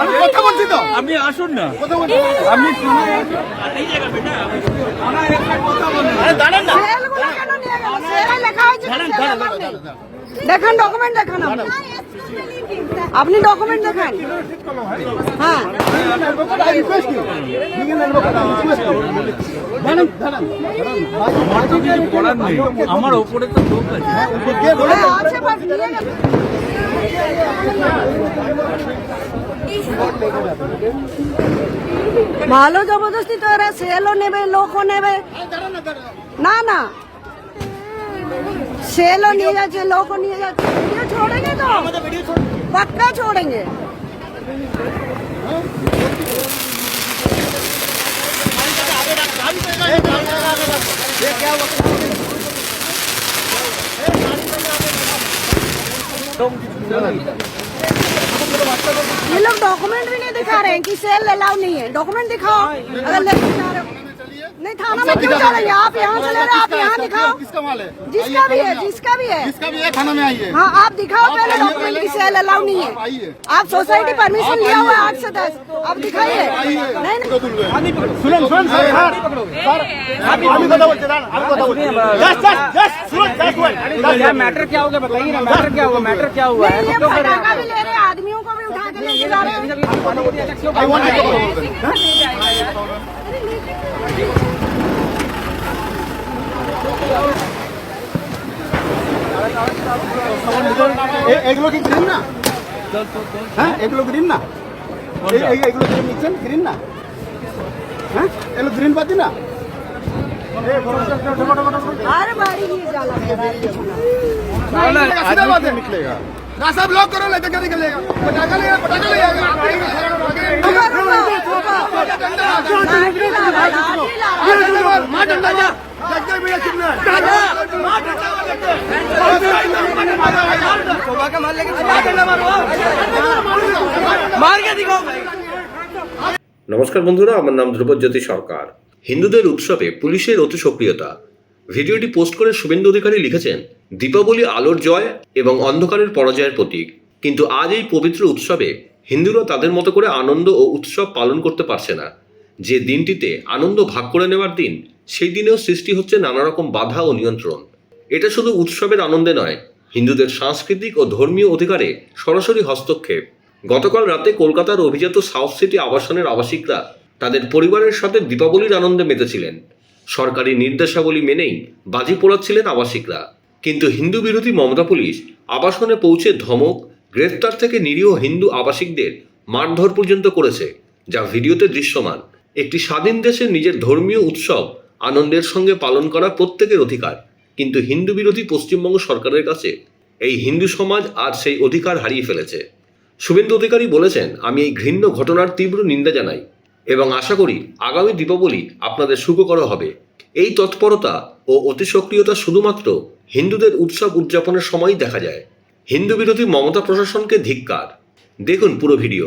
আমি কথা বলছি তো? আপনি আসুন না। কথা বলছি আপনি। দেখান ডকুমেন্ট দেখান আপনি। ডকুমেন্ট দেখান। হ্যাঁ। আমার ওপরে তো লোক আছে। मालो ज़बरदस्ती तो रहा, सेलो ने ભાઈ લોકો ने ભાઈ ना ना। सेलो नहीं जाते, लोगों नहीं जाते। वीडियो छोड़ेंगे तो? पक्का छोड़ेंगे। ये क्या वक्त लोग डॉक्यूमेंट भी नहीं दिखा रहे हैं, कि सेल अलाउ नहीं है। डॉक्यूमेंट दिखाओ, अगर नहीं थाना में क्यों जा रही है? आप यहाँ चले रहे आप यहाँ दिखाओ। किसका माल है? जिसका भी है जिसका भी है। जिसका भी है थाना में आइए। हाँ आप दिखाओ पहले डॉक्यूमेंट किसी एल अलाउ नहीं है। आप सोसाइटी परमिशन लिया हुआ है आठ से दस। आप दिखाइए। नहीं सुनो सुनो मैटर क्या होगा बताइए ना मैटर क्या होगा मैटर क्या हुआ? तो है। आदमियों को भी उठा के लिए जा रहे हैं? आई वांट टू কথা বলবেন এ- এগুলো কি গ্রিন না হ্যাঁ এগুলো গ্রিন না এই- এই- এগুলো গ্রিন নিচ্ছেন গ্রিন না হ্যাঁ এগুলো গ্রিন পাচ্ছি না हर बारी ये जाला मेरा सीधा बात है निकलेगा ना सब लॉक करो नहीं तो क्या निकलेगा पटाखा लेगा पटाखा ले जाएगा आप ही रुको, रुको, लाठी ला रहा है, लाठी ला रहा है। मार डंडा जा নমস্কার বন্ধুরা, আমার নাম ধ্রুবজ্যোতি সরকার। হিন্দুদের উৎসবে পুলিশের অতি সক্রিয়তা। ভিডিওটি পোস্ট করে শুভেন্দু অধিকারী লিখেছেন, দীপাবলি আলোর জয় এবং অন্ধকারের পরাজয়ের প্রতীক। কিন্তু আজ এই পবিত্র উৎসবে হিন্দুরা তাদের মতো করে আনন্দ ও উৎসব পালন করতে পারছে না। যে দিনটিতে আনন্দ ভাগ করে নেওয়ার দিন সেই দিনেও সৃষ্টি হচ্ছে নানা রকম বাধা ও নিয়ন্ত্রণ। এটা শুধু উৎসবের আনন্দে নয়, হিন্দুদের সাংস্কৃতিক ও ধর্মীয় অধিকারে সরাসরি হস্তক্ষেপ। গতকাল রাতে কলকাতার অভিজাত সাউথ সিটি আবাসনের আবাসিকরা তাদের পরিবারের সাথে দীপাবলির আনন্দে মেতেছিলেন। সরকারি নির্দেশাবলী মেনেই বাজি পোড়াচ্ছিলেন আবাসিকরা। কিন্তু হিন্দু বিরোধী মমতা পুলিশ আবাসনে পৌঁছে ধমক, গ্রেফতার থেকে নিরীহ হিন্দু আবাসিকদের মারধর পর্যন্ত করেছে, যা ভিডিওতে দৃশ্যমান। একটি স্বাধীন দেশের নিজের ধর্মীয় উৎসব আনন্দের সঙ্গে পালন করা প্রত্যেকের অধিকার কিন্তু হিন্দু বিরোধী পশ্চিমবঙ্গ সরকারের কাছে এই হিন্দু সমাজ আর সেই অধিকার হারিয়ে ফেলেছে শুভেন্দু অধিকারী বলেছেন আমি এই ঘৃণ্য ঘটনার তীব্র নিন্দা জানাই এবং আশা করি আগামী দীপাবলি আপনাদের সুখকর হবে এই তৎপরতা ও অতি সক্রিয়তা শুধুমাত্র হিন্দুদের উৎসব উদযাপনের সময়ই দেখা যায় হিন্দু বিরোধী মমতা প্রশাসনকে ধিক্কার দেখুন পুরো ভিডিও